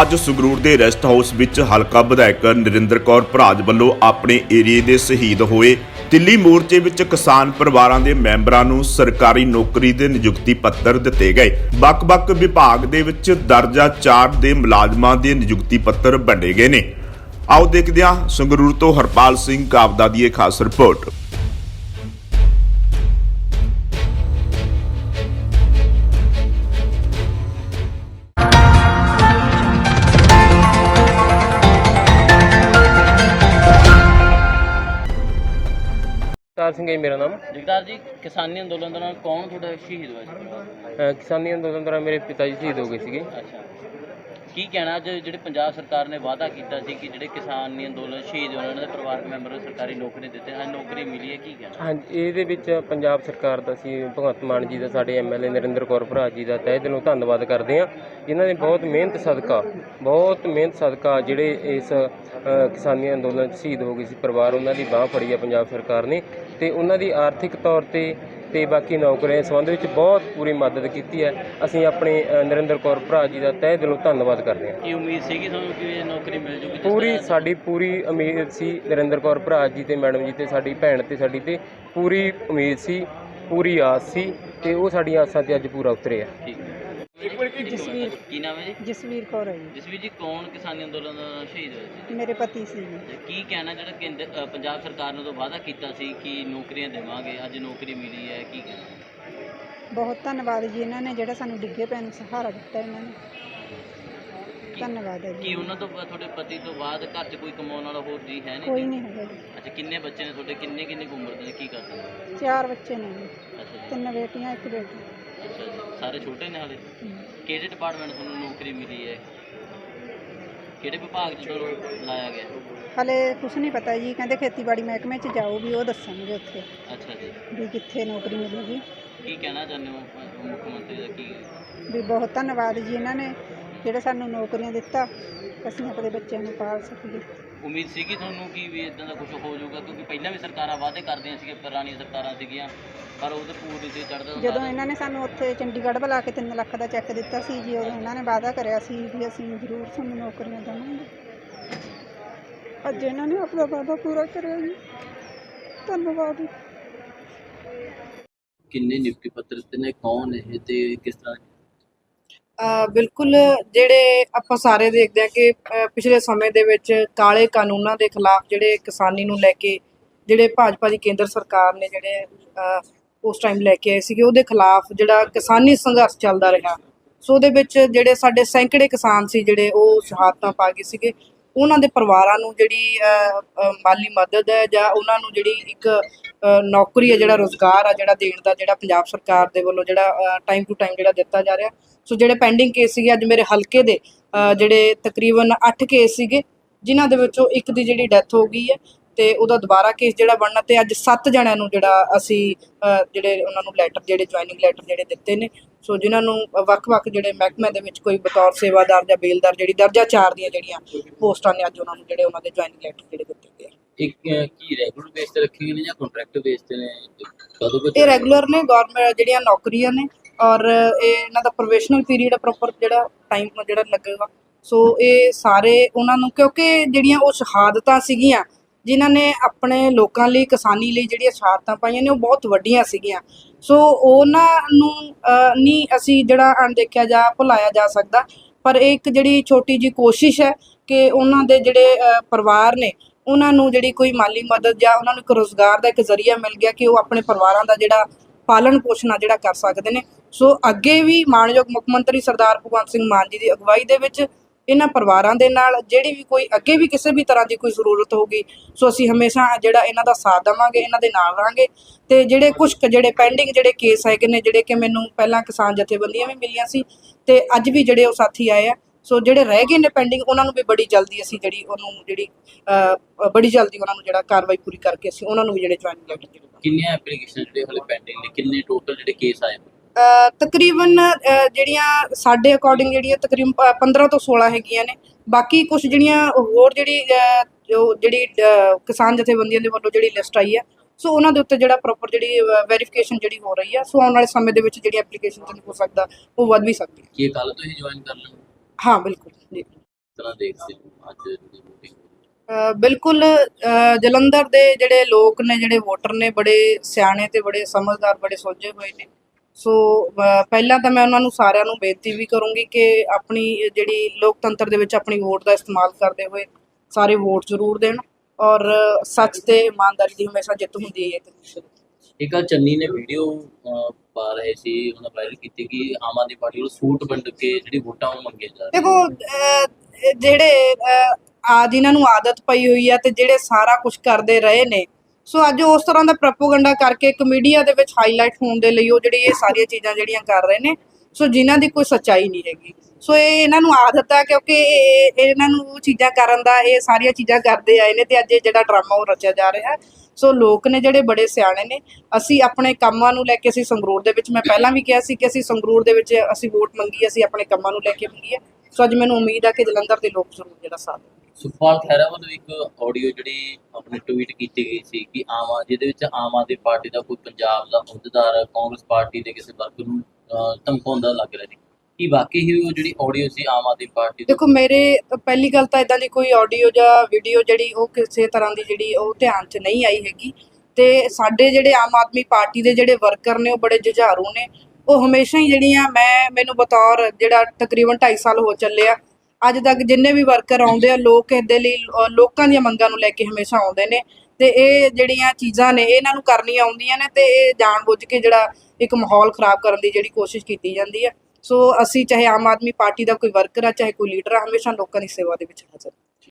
ਅੱਜ ਸੰਗਰੂਰ ਦੇ rest house ਵਿੱਚ ਹਲਕਾ ਵਿਧਾਇਕ ਨਰਿੰਦਰ ਕੌਰ ਭਰਾਜ ਵੱਲੋਂ ਆਪਣੇ ਏਰੀਏ ਦੇ ਸ਼ਹੀਦ ਹੋਏ। ਦਿੱਲੀ ਮੋਰਚੇ ਵਿੱਚ ਕਿਸਾਨ ਪਰਿਵਾਰਾਂ ਦੇ ਮੈਂਬਰਾਂ ਨੂੰ ਸਰਕਾਰੀ ਨੌਕਰੀ ਦੇ ਨਿਯੁਕਤੀ ਪੱਤਰ ਦਿੱਤੇ ਗਏ। ਵੱਖ-ਵੱਖ ਵਿਭਾਗ ਦੇ ਵਿੱਚ ਦਰਜਾ 4 ਦੇ ਮੁਲਾਜ਼ਮਾਂ ਦੇ ਨਿਯੁਕਤੀ ਪੱਤਰ ਵੰਡੇ ਗਏ ਨੇ। ਆਓ ਦੇਖਦੇ ਹਾਂ ਸੰਗਰੂਰ ਤੋਂ ਹਰਪਾਲ ਸਿੰਘ ਕਾਬਦਾ ਦੀ ਇਹ ਖਾਸ ਰਿਪੋਰਟ। ਤਾਰ ਸਿੰਘ ਹੈ ਮੇਰਾ ਨਾਮ। ਜਗਤਾਰ ਜੀ ਕਿਸਾਨੀ ਅੰਦੋਲਨ ਦੌਰਾਨ ਕੌਣ ਤੁਹਾਡਾ ਸ਼ਹੀਦ ਹੋਇਆ ਸੀ? ਅਹ ਕਿਸਾਨੀ ਅੰਦੋਲਨ ਦੌਰਾਨ ਮੇਰੇ ਪਿਤਾ ਜੀ ਸ਼ਹੀਦ ਹੋ ਗਏ ਸੀਗੇ। ਅੱਛਾ। ਕੀ ਕਹਿਣਾ ਅੱਜ ਜਿਹੜੇ ਪੰਜਾਬ ਸਰਕਾਰ ਨੇ ਵਾਅਦਾ ਕੀਤਾ ਸੀ ਕਿ ਜਿਹੜੇ ਕਿਸਾਨੀ ਅੰਦੋਲਨ ਸ਼ਹੀਦ ਹੋਏ ਉਹਨਾਂ ਦੇ ਪਰਿਵਾਰਕ ਮੈਂਬਰਾਂ ਨੂੰ ਸਰਕਾਰੀ ਨੌਕਰੀ ਦਿੱਤੇ ਹਨ ਨੌਕਰੀ ਮਿਲੀ ਹੈ ਕੀ ਕਹਿਣਾ? ਹਾਂਜੀ ਇਹਦੇ ਵਿੱਚ ਪੰਜਾਬ ਸਰਕਾਰ ਦਾ ਸੀ ਭਗਵੰਤ ਮਾਨ ਜੀ ਦਾ ਸਾਡੇ ਐਮਐਲਏ ਨਰਿੰਦਰ ਕੌਰ ਭਰਾ ਜੀ ਦਾ ਤਹਿ ਦਿਲੋਂ ਧੰਨਵਾਦ ਕਰਦੇ ਹਾਂ। ਜਿਨ੍ਹਾਂ ਨੇ ਬਹੁਤ ਮਿਹਨਤ ਸਦਕਾ ਬਹੁਤ ਮਿਹਨਤ ਸਦਕਾ ਜਿਹੜੇ ਇਸ ਕਿਸਾਨੀ ਅੰਦੋਲਨ 'ਚ ਸ਼ਹੀਦ ਹੋ ਗਏ ਸੀ ਪਰਿਵਾਰ ਉਹਨਾਂ ਦੀ ਬਾਹ ਫੜੀ ਹੈ ਪੰਜਾਬ ਸਰਕਾਰ ਨੇ ਤੇ ਉਹਨਾਂ ਦੀ ਆਰਥਿਕ ਤੌਰ ਤੇ ਤੇ ਬਾਕੀ ਨੌਕਰੀਆਂ ਦੇ ਸੰਬੰਧ ਵਿੱਚ ਬਹੁਤ ਪੂਰੀ ਮਦਦ ਕੀਤੀ ਹੈ। ਅਸੀਂ ਆਪਣੇ ਨਰਿੰਦਰ ਕੌਰ ਭਰਾ ਜੀ ਦਾ ਤਹਿ ਦਿਲੋਂ ਧੰਨਵਾਦ ਕਰਦੇ ਹਾਂ। ਕੀ ਉਮੀਦ ਸੀਗੀ ਤੁਹਾਨੂੰ ਕਿ ਇਹ ਨੌਕਰੀ ਮਿਲ ਜੂਗੀ? ਪੂਰੀ ਸਾਡੀ ਪੂਰੀ ਉਮੀਦ ਸੀ ਨਰਿੰਦਰ ਕੌਰ ਭਰਾ ਜੀ ਤੇ ਮੈਡਮ ਜੀ ਤੇ ਸਾਡੀ ਭੈਣ ਤੇ ਸਾਡੀ ਤੇ ਪੂਰੀ ਉਮੀਦ ਸੀ ਪੂਰੀ ਆਸ ਸੀ ਤੇ ਉਹ ਸਾਡੀਆਂ ਆਸਾਂ ਤੇ ਅੱਜ ਪੂਰਾ ਉਤਰੇ ਆ ਠੀਕ। ਹੈ ਜਸਵੀਰ ਕੀ ਨਾਮ ਹੈ ਜੀ? ਜਸਵੀਰ ਕੌਰ ਹੈ ਜੀ। ਜਸਵੀਰ ਜੀ ਕੌਣ ਕਿਸਾਨੀ ਅੰਦੋਲਨ ਦਾ ਸ਼ਹੀਦ ਹੋਇਆ ਸੀ? ਮੇਰੇ ਪਤੀ ਸੀ ਜੀ। ਤੇ ਕੀ ਕਹਿਣਾ ਜਿਹੜਾ ਕੇਂਦਰ ਅ, ਪੰਜਾਬ ਸਰਕਾਰ ਨੇ ਉਦੋਂ ਵਾਅਦਾ ਕੀਤਾ ਸੀ ਕਿ ਨੌਕਰੀਆਂ ਦੇਵਾਂਗੇ ਅੱਜ ਨੌਕਰੀ ਮਿਲੀ ਹੈ ਕੀ ਕਹਿਣਾ? ਬਹੁਤ ਧੰਨਵਾਦ ਜੀ ਇਹਨਾਂ ਨੇ ਜਿਹੜਾ ਸਾਨੂੰ ਡਿੱਗੇ ਪੈਣ ਸਹਾਰਾ ਦਿੱਤਾ ਇਹਨਾਂ ਨੇ। ਧੰਨਵਾਦ ਹੈ ਕੀ ਜੀ ਉਹਨਾਂ ਤੋਂ ਬਾ- ਤੁਹਾਡੇ ਪਤੀ ਤੋਂ ਬਾਅਦ ਘਰ 'ਚ ਕੋਈ ਕਮਾਉਣ ਵਾਲਾ ਹੋਰ ਜੀ ਹੈ ਕੋਈ ਨਹੀਂ ਨਹੀਂ ਹੈਗਾ ਜੀ। ਅੱਛਾ ਕਿੰਨੇ ਬੱਚੇ ਨੇ ਤੁਹਾਡੇ? ਕਿੰਨੇ ਕਿੰਨੇ ਕੁ ਉਮਰ ਦੇ ਨੇ? ਕੀ ਕਰਦੇ ਨੇ? ਚਾਰ ਬੱਚੇ ਨੇ ਜੀ। ਅੱਛਾ ਜੀ। ਤਿੰਨ ਬੇਟੀਆਂ ਇੱਕ ਬੇਟਾ। ਸਾਰੇ ਛੋਟੇ ਨੇ ਹਾਲੇ। ਕਿਹੜੇ ਡਿਪਾਰਟਮੈਂਟ ਤੁਹਾਨੂੰ ਨੌਕਰੀ ਮਿਲੀ ਹੈ? ਕਿਹੜੇ ਵਿਭਾਗ 'ਚ ਤੁਹਾਨੂੰ ਲਾਇਆ ਗਿਆ? ਹਲੇ ਕੁਛ ਨਹੀਂ ਪਤਾ ਜੀ। ਕਹਿੰਦੇ ਖੇਤੀਬਾੜੀ ਮਹਿਕਮੇ 'ਚ ਜਾਓ ਵੀ ਉਹ ਦੱਸਣਗੇ ਉੱਥੇ ਅੱਛਾ ਜੀ। ਵੀ ਕਿੱਥੇ ਨੌਕਰੀ ਮਿਲੂਗੀ। ਕੀ ਕਹਿਣਾ ਚਾਹੁੰਦੇ ਹੋ ਮੁੱਖ ਮੰਤਰੀ ਦਾ ਕੀ? ਵੀ ਬਹੁਤ ਧੰਨਵਾਦ ਜੀ ਇਹਨਾਂ ਨੇ ਜਿਹੜਾ ਸਾਨੂੰ ਨੌਕਰੀਆਂ ਦਿੱਤਾ। ਅਸੀਂ ਆਪਣੇ ਬੱਚਿਆਂ ਨੂੰ ਪਾਲ ਸਕੀਏ। ਉਮੀਦ ਸੀਗੀ ਤੁਹਾਨੂੰ ਕਿ ਵੀ ਇਦਾਂ ਦਾ ਕੁਝ ਹੋ ਜਾਊਗਾ ਕਿਉਂਕਿ ਪਹਿਲਾਂ ਵੀ ਸਰਕਾਰਾਂ ਵਾਅਦੇ ਕਰਦੀਆਂ ਸੀਗੀਆਂ ਪੁਰਾਣੀਆਂ ਸਰਕਾਰਾਂ ਸੀਗੀਆਂ ਪਰ ਉਹਦੇ ਪੂਰੀ ਤੇ ਚੜਦਾ ਜਦੋਂ ਇਹਨਾਂ ਨੇ ਸਾਨੂੰ ਉੱਥੇ ਚੰਡੀਗੜ੍ਹ ਬੁਲਾ ਕੇ 3 ਲੱਖ ਦਾ ਚੈੱਕ ਦਿੱਤਾ ਸੀ ਜੀ ਉਦੋਂ ਇਹਨਾਂ ਨੇ ਵਾਅਦਾ ਕਰਿਆ ਸੀ ਵੀ ਅਸੀਂ ਜ਼ਰੂਰ ਤੁਹਾਨੂੰ ਨੌਕਰੀਆਂ ਦੇਵਾਂਗੇ। ਅੱਜ ਇਹਨਾਂ ਨੇ ਆਪਣਾ ਵਾਅਦਾ ਪੂਰਾ ਕਰਿਆ ਜੀ। ਧੰਨਵਾਦ ਕਿੰਨੇ ਨਿਯੁਕਤੀ ਪੱਤਰ ਦਿੱਤੇ ਨੇ ਕੌਣ ਇਹ ਤੇ ਕਿਸ ਤਰ੍ਹਾਂ ਬਿਲਕੁਲ ਜਿਹੜੇ ਆਪਾਂ ਸਾਰੇ ਦੇਖਦੇ ਹਾਂ ਕਿ ਪਿਛਲੇ ਸਮੇਂ ਦੇ ਵਿੱਚ ਕਾਲੇ ਕਾਨੂੰਨਾਂ ਦੇ ਖਿਲਾਫ ਜਿਹੜੇ ਕਿਸਾਨੀ ਨੂੰ ਲੈ ਕੇ, ਜਿਹੜੇ ਭਾਜਪਾ ਦੀ ਕੇਂਦਰ ਸਰਕਾਰ ਨੇ ਜਿਹੜੇ ਉਸ ਟਾਈਮ ਲੈ ਕੇ ਆਏ ਸੀਗੇ, ਉਹਦੇ ਖਿਲਾਫ ਜਿਹੜਾ ਕਿਸਾਨੀ ਸੰਘਰਸ਼ ਚੱਲਦਾ ਰਿਹਾ। ਸੋ ਉਹਦੇ ਵਿੱਚ ਜਿਹੜੇ ਸਾਡੇ ਸੈਂਕੜੇ ਕਿਸਾਨ ਸੀ ਜਿਹੜੇ ਉਹ ਸ਼ਹਾਦਤਾਂ ਪਾ ਗਏ ਸੀਗੇ। ਉਹਨਾਂ ਦੇ ਪਰਿਵਾਰਾਂ ਨੂੰ ਜਿਹੜੀ ਮਾਲੀ ਮਦਦ ਹੈ ਜਾਂ ਉਹਨਾਂ ਨੂੰ ਜਿਹੜੀ ਇੱਕ ਨੌਕਰੀ ਹੈ, ਜਿਹੜਾ ਰੋਜ਼ਗਾਰ ਆ, ਜਿਹੜਾ ਦੇਣ ਦਾ, ਜਿਹੜਾ ਪੰਜਾਬ ਸਰਕਾਰ ਦੇ ਵੱਲੋਂ ਜਿਹੜਾ ਟਾਈਮ ਟੂ ਟਾਈਮ ਜਿਹੜਾ ਦਿੱਤਾ ਜਾ ਰਿਹਾ। ਸੋ ਜਿਹੜੇ ਪੈਂਡਿੰਗ ਕੇਸ ਸੀਗੇ, ਅੱਜ ਮੇਰੇ ਹਲਕੇ ਦੇ ਜਿਹੜੇ ਤਕਰੀਬਨ 8 ਕੇਸ ਸੀਗੇ, ਜਿਨ੍ਹਾਂ ਦੇ ਵਿੱਚੋਂ ਇੱਕ ਦੀ ਜਿਹੜੀ ਡੈਥ ਹੋ ਗਈ ਹੈ ਤੇ ਉਹਦਾ ਦੁਬਾਰਾ ਕੇਸ ਜਿਹੜਾ ਬਣਨਾ ਤੇ ਅੱਜ 7 ਜਣਿਆਂ ਨੂੰ ਜਿਹੜਾ ਅਸੀਂ ਜਿਹੜੇ ਉਹਨਾਂ ਨੂੰ ਲੈਟਰ ਜਿਹੜੇ ਜੁਆਇਨਿੰਗ ਲੈਟਰ ਜਿਹੜੇ ਦਿੱਤੇ ਨੇ। ਸੋ ਜਿਨ੍ਹਾਂ ਨੂੰ ਵੱਖ-ਵੱਖ ਜਿਹੜੇ ਮਹਿਕਮੇ ਦੇ ਵਿੱਚ ਕੋਈ ਬਤੌਰ ਸੇਵਾਦਾਰ ਜਾਂ ਬੇਲਦਾਰ ਜਿਹੜੀ ਦਰਜਾ 4 ਦੀਆਂ ਜਿਹੜੀਆਂ ਪੋਸਟਾਂ ਨੇ, ਅੱਜ ਉਹਨਾਂ ਨੂੰ ਜਿਹੜੇ ਉਹਨਾਂ ਦੇ ਜੁਆਇਨਿੰਗ ਲੈਟਰ ਜਿਹੜੇ ਦਿੱਤੇ ਗਏ। ਇੱਕ ਕੀ ਰੈਗੂਲਰ ਬੇਸ ਤੇ ਰੱਖੇ ਗਏ ਨੇ ਜਾਂ ਕੰਟਰੈਕਟ ਬੇਸ ਤੇ ਨੇ? ਕਦੋਂ ਕੁ ਇਹ ਰੈਗੂਲਰ ਨੇ ਗਵਰਨਮੈਂਟ ਜਿਹੜੀਆਂ ਨੌਕਰੀਆਂ ਨੇ ਔਰ ਇਹ ਇਹਨਾਂ ਦਾ ਪ੍ਰੋਫੈਸ਼ਨਲ ਪੀਰੀਅਡ ਪ੍ਰੋਪਰ ਜਿਹੜਾ ਟਾਈਮ ਜਿਹੜਾ ਲੱਗੇਗਾ। ਸੋ ਇਹ ਸਾਰੇ ਉਹਨਾਂ ਨੂੰ ਕਿਉਂਕਿ ਜਿਹੜੀਆਂ ਉਹ ਸ਼ਹਾਦਤਾਂ ਸੀਗੀਆਂ ਜਿਨ੍ਹਾਂ ਨੇ ਆਪਣੇ ਲੋਕਾਂ ਲਈ ਕਿਸਾਨੀ ਲਈ ਜਿਹੜੀਆਂ ਸ਼ਹਾਦਤਾਂ ਪਾਈਆਂ ਨੇ ਉਹ ਬਹੁਤ ਵੱਡੀਆਂ ਸੀਗੀਆਂ। ਸੋ ਉਹਨਾਂ ਨੂੰ ਨਹੀਂ ਅਸੀਂ ਜਿਹੜਾ ਅਣਦੇਖਿਆ ਜਾ ਭੁਲਾਇਆ ਜਾ ਸਕਦਾ ਪਰ ਇਹ ਇੱਕ ਜਿਹੜੀ ਛੋਟੀ ਜੀ ਕੋਸ਼ਿਸ਼ ਹੈ ਕਿ ਉਹਨਾਂ ਦੇ ਜਿਹੜੇ ਪਰਿਵਾਰ ਨੇ ਉਹਨਾਂ ਨੂੰ ਜਿਹੜੀ ਕੋਈ ਮਾਲੀ ਮਦਦ ਜਾਂ ਉਹਨਾਂ ਨੂੰ ਇੱਕ ਰੋਜ਼ਗਾਰ ਦਾ ਇੱਕ ਜ਼ਰੀਆ ਮਿਲ ਗਿਆ ਕਿ ਉਹ ਆਪਣੇ ਪਰਿਵਾਰਾਂ ਦਾ ਜਿਹੜਾ ਪਾਲਣ ਪੋਸ਼ਣ ਆ ਜਿਹੜਾ ਕਰ ਸਕਦੇ ਨੇ। ਸੋ ਅੱਗੇ ਵੀ ਮਾਨਯੋਗ ਮੁੱਖ ਮੰਤਰੀ ਸਰਦਾਰ ਭਗਵੰਤ ਸਿੰਘ ਮਾਨ ਜੀ ਦੀ ਅਗਵਾਈ ਦੇ ਵਿੱਚ ਇਹਨਾਂ ਪਰਿਵਾਰਾਂ ਦੇ ਨਾਲ ਜਿਹੜੀ ਵੀ ਕੋਈ ਅੱਗੇ ਵੀ ਕਿਸੇ ਵੀ ਤਰ੍ਹਾਂ ਦੀ ਕੋਈ ਜ਼ਰੂਰਤ ਹੋਊਗੀ, ਸੋ ਅਸੀਂ ਹਮੇਸ਼ਾ ਜਿਹੜਾ ਇਹਨਾਂ ਦਾ ਸਾਥ ਦੇਵਾਂਗੇ, ਇਹਨਾਂ ਦੇ ਨਾਲ ਰਹਾਂਗੇ ਤੇ ਜਿਹੜੇ ਕੁਝ ਜਿਹੜੇ ਪੈਂਡਿੰਗ ਜਿਹੜੇ ਕੇਸ ਹੈਗੇ ਨੇ, ਜਿਹੜੇ ਕਿ ਮੈਨੂੰ ਪਹਿਲਾਂ ਕਿਸਾਨ ਜਥੇਬੰਦੀਆਂ ਵੀ ਮਿਲੀਆਂ ਸੀ ਤੇ ਅੱਜ ਵੀ ਜਿਹੜੇ ਉਹ ਸਾਥੀ ਆਏ ਆ ਸੋ ਜਿਹੜੇ ਰਹਿ ਗਏ ਨੇ ਪੈਂਡਿੰਗ ਉਹਨਾਂ ਨੂੰ ਵੀ ਬੜੀ ਜਲਦੀ ਅਸੀਂ ਜਿਹੜੀ ਉਹਨੂੰ ਜਿਹੜੀ ਬੜੀ ਜਲਦੀ ਉਹਨਾਂ ਨੂੰ ਜਿਹੜਾ ਕਾਰਵਾਈ ਪੂਰੀ ਕਰਕੇ ਅਸੀਂ ਉਹਨਾਂ ਨੂੰ ਵੀ ਜਿਹੜੇ ਜੁਆਇਨ ਲੈਟਰ ਜਿਹੜੇ ਕਿੰਨੀਆਂ ਐਪਲੀਕੇਸ਼ਨ ਜਿਹੜੇ ਹਲੇ ਪੈਂਡਿੰਗ ਨੇ? ਕਿੰਨੇ ਟੋਟਲ ਜਿਹੜੇ ਕੇਸ ਆਏ ਤਕਰੀਬਨ ਜਿਹੜੀਆਂ ਸਾਡੇ ਅਕੋਰਡਿੰਗ ਜਿਹੜੀਆਂ ਤਕਰੀਬਨ ਪ- 15 ਤੋਂ 16 ਹੈਗੀਆਂ ਨੇ। ਬਾਕੀ ਕੁਝ ਜਿਹੜੀਆਂ ਹੋਰ ਜਿਹੜੀ ਜੋ ਜਿਹੜੀ ਕਿਸਾਨ ਜਥੇਬੰਦੀਆਂ ਦੇ ਵੱਲੋਂ ਜਿਹੜੀ ਲਿਸਟ ਆਈ ਹੈ ਸੋ ਉਹਨਾਂ ਦੇ ਉੱਤੇ ਜਿਹੜਾ ਪ੍ਰੋਪਰ ਜਿਹੜੀ ਵੈਰੀਫਿਕੇਸ਼ਨ ਜਿਹੜੀ ਹੋ ਰਹੀ ਹੈ ਸੋ ਆਉਣ ਵਾਲੇ ਸਮੇਂ ਦੇ ਵਿੱਚ ਜਿਹੜੀ ਐਪਲੀਕੇਸ਼ਨ ਹੋ ਸਕਦਾ ਉਹ ਵੱਧ ਵੀ ਸਕਦੀ ਹੈ ਕੀ ਕੱਲ ਤੋਂ ਹੀ ਜੁਆਇਨ ਕਰ ਲੈਣ ਹਾਂ ਬਿਲਕੁਲ। ਜੀ। ਤਰ੍ਹਾਂ ਦੇਖਦੇ ਹੋ ਅੱਜ ਜਿਹੜੀ VOTING ਅ, ਬਿਲਕੁਲ ਅ, ਜਲੰਧਰ ਦੇ ਜਿਹੜੇ ਲੋਕ ਨੇ ਜਿਹੜੇ ਵੋਟਰ ਨੇ ਬੜੇ ਸਿਆਣੇ ਤੇ ਬੜੇ ਸਮਝਦਾਰ ਬੜੇ ਸੋਝੇ ਹੋਏ ਨੇ। ਸੋ ਅ, ਪਹਿਲਾਂ ਤਾਂ ਮੈਂ ਉਹਨਾਂ ਨੂੰ ਸਾਰਿਆਂ ਨੂੰ ਬੇਨਤੀ ਵੀ ਕਰੂੰਗੀ ਕਿ ਆਪਣੀ ਜਿਹੜੀ ਲੋਕਤੰਤਰ ਦੇ ਵਿੱਚ ਆਪਣੀ ਵੋਟ ਦਾ ਇਸਤੇਮਾਲ ਕਰਦੇ ਹੋਏ ਸਾਰੇ ਵੋਟ ਜ਼ਰੂਰ ਦੇਣ ਔਰ ਸੱਚ ਤੇ ਇਮਾਨਦਾਰੀ ਦੀ ਹਮੇਸ਼ਾ ਜਿੱਤ ਹੁੰਦੀ ਹੈ ਇੱਕ ਆ ਚੰਨੀ ਨੇ ਵੀਡੀਓ ਪਾ ਰਹੇ ਸੀ ਉਹਨਾਂ ਵਾਇਰਲ ਕੀਤੀ ਕਿ ਆਮ ਆਦਮੀ ਪਾਰਟੀ ਨੂੰ ਸੂਟ ਵੰਡ ਕੇ ਜਿਹੜੀ ਵੋਟਾਂ ਉਹ ਮੰਗੇ ਜਾ ਰਹੇ ਦੇਖੋ ਅਹ, ਜਿਹੜੇ ਅਹ, ਆ ਜਿਨ੍ਹਾਂ ਨੂੰ ਆਦਤ ਪਈ ਹੋਈ ਆ ਤੇ ਜਿਹੜੇ ਸਾਰਾ ਕੁਝ ਕਰਦੇ ਰਹੇ ਨੇ ਸੋ ਅੱਜ ਉਸ ਤਰ੍ਹਾਂ ਦਾ ਪ੍ਰੋਪਗੈਂਡਾ ਕਰਕੇ ਇੱਕ ਮੀਡੀਆ ਦੇ ਵਿੱਚ ਹਾਈਲਾਈਟ ਹੋਣ ਦੇ ਲਈ ਉਹ ਜਿਹੜੀ ਇਹ ਸਾਰੀਆਂ ਚੀਜ਼ਾਂ ਜਿਹੜੀਆਂ ਕਰ ਰਹੇ ਨੇ ਸੋ ਜਿਨ੍ਹਾਂ ਦੀ ਕੋਈ ਸੱਚਾਈ ਨਹੀਂ ਹੈਗੀ। ਸੋ ਇਹ ਇਹਨਾਂ ਨੂੰ ਆਦਤ ਆ ਕਿਉਂਕਿ ਇਹ- ਇਹ- ਇਹਨਾਂ ਨੂੰ ਉਹ ਚੀਜ਼ਾਂ ਕਰਨ ਦਾ ਇਹ ਸਾਰੀਆਂ ਚੀਜ਼ਾਂ ਕਰਦੇ ਆਏ ਨੇ ਤੇ ਅੱਜ ਇਹ ਜਿਹੜਾ ਡਰਾਮਾ ਉਹ ਰਚਿਆ ਜਾ ਰਿਹਾ। ਹੈ ਸੋ ਲੋਕ ਨੇ ਜਿਹੜੇ ਬੜੇ ਸਿਆਣੇ ਨੇ, ਅਸੀਂ ਆਪਣੇ ਕੰਮਾਂ ਨੂੰ ਲੈ ਕੇ ਅਸੀਂ ਸੰਗਰੂਰ ਦੇ ਵਿੱਚ, ਮੈਂ ਪਹਿਲਾਂ ਵੀ ਕਿਹਾ ਸੀ ਕਿ ਅਸੀਂ ਸੰਗਰੂਰ ਦੇ ਵਿੱਚ ਅਸੀਂ ਵੋਟ ਮੰਗੀ ਅਸੀਂ ਆਪਣੇ ਕੰਮਾਂ ਨੂੰ ਲੈ ਕੇ ਮੰਗੀ ਹੈ ਸੋ ਅੱਜ ਮੈਨੂੰ ਉਮੀਦ ਆ ਕਿ ਜਲੰਧਰ ਦੇ ਲੋਕ ਜ਼ਰੂਰ ਜਿਹੜਾ ਸਾਥ ਦੇਣਗੇ। ਸੁਖਪਾਲ ਖਹਿਰਾ ਵੱਲੋਂ ਇੱਕ ਆਡੀਓ ਜਿਹੜੀ ਆਪਣੇ ਟਵੀਟ ਕੀਤੀ ਗਈ ਸੀ ਕਿ ਆਮ ਜਿਹਦੇ ਵਿੱਚ ਆਮ ਆਦਮੀ ਪਾਰਟੀ ਦਾ ਕੋਈ ਪੰਜਾਬ ਦਾ ਅਹੁਦੇਦਾਰ ਕਾਂਗਰਸ ਪਾਰਟੀ ਦੇ ਕਿਸੇ ਵਰਗ ਨੂੰ ਧਮਕਾਉਂਦਾ ਲੱਗ ਰਿਹਾ ਸੀ ਕੀ ਵਾਕਈ ਹੀ ਉਹ ਜਿਹੜੀ ਆਡੀਓ ਸੀ ਆਮ ਆਦਮੀ ਪਾਰਟੀ ਦੀ ਦੇਖੋ ਮੇਰੇ ਪਹਿਲੀ ਗੱਲ ਤਾਂ ਇਦਾਂ ਦੀ ਕੋਈ ਆਡੀਓ ਜਾਂ ਵੀਡੀਓ ਜਿਹੜੀ ਉਹ ਕਿਸੇ ਤਰ੍ਹਾਂ ਦੀ ਜਿਹੜੀ ਉਹ ਧਿਆਨ 'ਚ ਨਹੀਂ ਆਈ ਹੈਗੀ ਤੇ ਸਾਡੇ ਜਿਹੜੇ ਆਮ ਆਦਮੀ ਪਾਰਟੀ ਦੇ ਜਿਹੜੇ ਵਰਕਰ ਨੇ ਉਹ ਬੜੇ ਜੁਝਾਰੂ ਨੇ। ਉਹ ਹਮੇਸ਼ਾ ਹੀ ਜਿਹੜੀਆਂ ਮੈਂ ਮੈਨੂੰ ਬਤੌਰ ਜਿਹੜਾ ਤਕਰੀਬਨ 2.5 ਸਾਲ ਹੋ ਚੱਲੇ ਆ ਅੱਜ ਤੱਕ ਜਿੰਨੇ ਵੀ ਵਰਕਰ ਆਉਂਦੇ ਆ ਲੋਕ ਇਹਦੇ ਲਈ ਅ, ਲੋਕਾਂ ਦੀਆਂ ਮੰਗਾਂ ਨੂੰ ਲੈ ਕੇ ਹਮੇਸ਼ਾ ਆਉਂਦੇ ਨੇ ਤੇ ਇਹ ਜਿਹੜੀਆਂ ਚੀਜ਼ਾਂ ਨੇ ਇਹਨਾਂ ਨੂੰ ਕਰਨੀਆਂ ਆਉਂਦੀਆਂ ਨੇ ਤੇ ਇਹ ਜਾਣਬੁੱਝ ਕੇ ਜਿਹੜਾ ਇੱਕ ਮਾਹੌਲ ਖਰਾਬ ਕਰਨ ਦੀ ਜਿਹੜੀ ਕੋਸ਼ਿਸ਼ ਕੀਤੀ ਜਾਂਦੀ ਹੈ ਸੋ ਅਸੀਂ ਚਾਹੇ ਆਮ ਆਦਮੀ ਪਾਰਟੀ ਦਾ ਕੋਈ ਵਰਕਰ ਆ, ਚਾਹੇ ਕੋਈ ਲੀਡਰ ਆ, ਹਮੇਸ਼ਾ ਲੋਕਾਂ ਦੀ ਸੇਵਾ ਦੇ ਵਿੱਚ ਹਾਜ਼ਰ